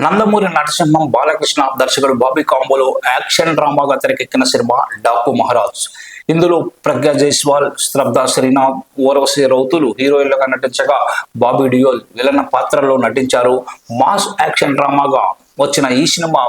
నందమూరి నరసింహం బాలకృష్ణ దర్శకుడు బాబీ కాంబోలో యాక్షన్ డ్రామాగా తెరకెక్కిన సినిమా డాకు మహారాజ్. ఇందులో ప్రజ్ఞా జైస్వాల్ శ్రద్ధ శ్రీనాథ్ ఓరవసి రౌతులు హీరోయిన్లుగా నటించగా బాబీ డియోల్ విలన పాత్రలో నటించారు. మాస్ యాక్షన్ డ్రామాగా వచ్చిన ఈ సినిమా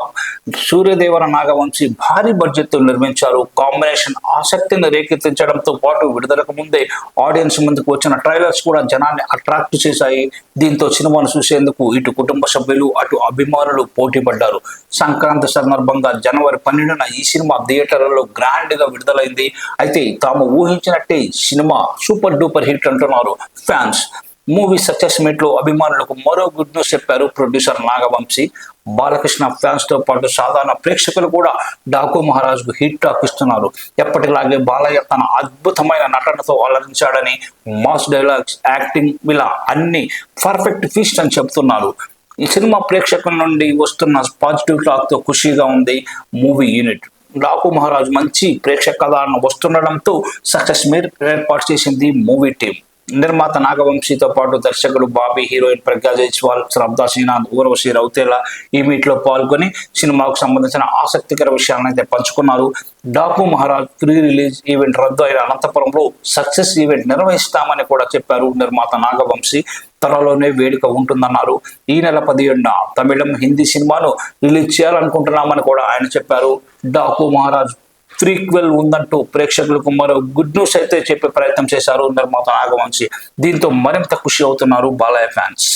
సూర్యదేవర నాగవంశి భారీ బడ్జెట్తో నిర్మించారు. కాంబినేషన్ ఆసక్తిని రేకెత్తించడంతో పాటు విడుదలకు ముందే ఆడియన్స్ ముందుకు వచ్చిన ట్రైలర్స్ కూడా జనాన్ని అట్రాక్ట్ చేశాయి. దీంతో సినిమాను చూసేందుకు ఇటు కుటుంబ సభ్యులు అటు అభిమానులు పోటీ పడ్డారు. సంక్రాంతి సందర్భంగా జనవరి పన్నెండున ఈ సినిమా థియేటర్లలో గ్రాండ్గా విడుదలైంది. అయితే తాము ఊహించినట్టే సినిమా సూపర్ డూపర్ హిట్ అంటున్నారు ఫ్యాన్స్ మూవీ సక్సెస్ మీట్లో అభిమానులకు మరో గుడ్ న్యూస్ చెప్పారు ప్రొడ్యూసర్ నాగవంశీ. బాలకృష్ణ ఫ్యాన్స్తో పాటు సాధారణ ప్రేక్షకులు కూడా డాకు మహారాజ్కు హిట్ టాక్ ఇస్తున్నారు. ఎప్పటిలాగే బాలయ్య తన అద్భుతమైన నటనతో అలరించాడని మాస్ డైలాగ్స్ యాక్టింగ్ ఇలా అన్ని పర్ఫెక్ట్ ఫీస్ట్ అని చెబుతున్నారు. ఈ సినిమా ప్రేక్షకుల నుండి వస్తున్న పాజిటివ్ టాక్తో ఖుషీగా ఉంది మూవీ యూనిట్ డాకు మహారాజ్ మంచి ప్రేక్షక కథ వస్తుండడంతో సక్సెస్ మీర్ ఏర్పాటు చేసింది మూవీ టీం నిర్మాత నాగవంశీతో పాటు దర్శకుడు బాబీ హీరోయిన్ ప్రజ్ఞా జైస్వాల్ శ్రద్ధ శ్రీనాథ్ ఊర్వశి రౌతేలా ఈ మీట్లో పాల్గొని సినిమాకు సంబంధించిన ఆసక్తికర విషయాలను అయితే పంచుకున్నారు. Daaku Maharaj pre release event రద్దు అయిన అనంతపురంలో సక్సెస్ ఈవెంట్ నిర్వహిస్తామని కూడా చెప్పారు నిర్మాత నాగవంశీ. త్వరలోనే వేడుక ఉంటుందన్నారు. ఈ నెల పదిహేడున తమిళం హిందీ సినిమాను రిలీజ్ చేయాలనుకుంటున్నామని కూడా ఆయన చెప్పారు. డాకు మహారాజ్ ఫ్రీక్వెల్ ఉందంటూ ప్రేక్షకులకు మరో గుడ్ న్యూస్ అయితే చెప్పే ప్రయత్నం చేశారు నిర్మాత నాగవంశి దీంతో మరింత ఖుషి అవుతున్నారు బాలయ్య ఫ్యాన్స్.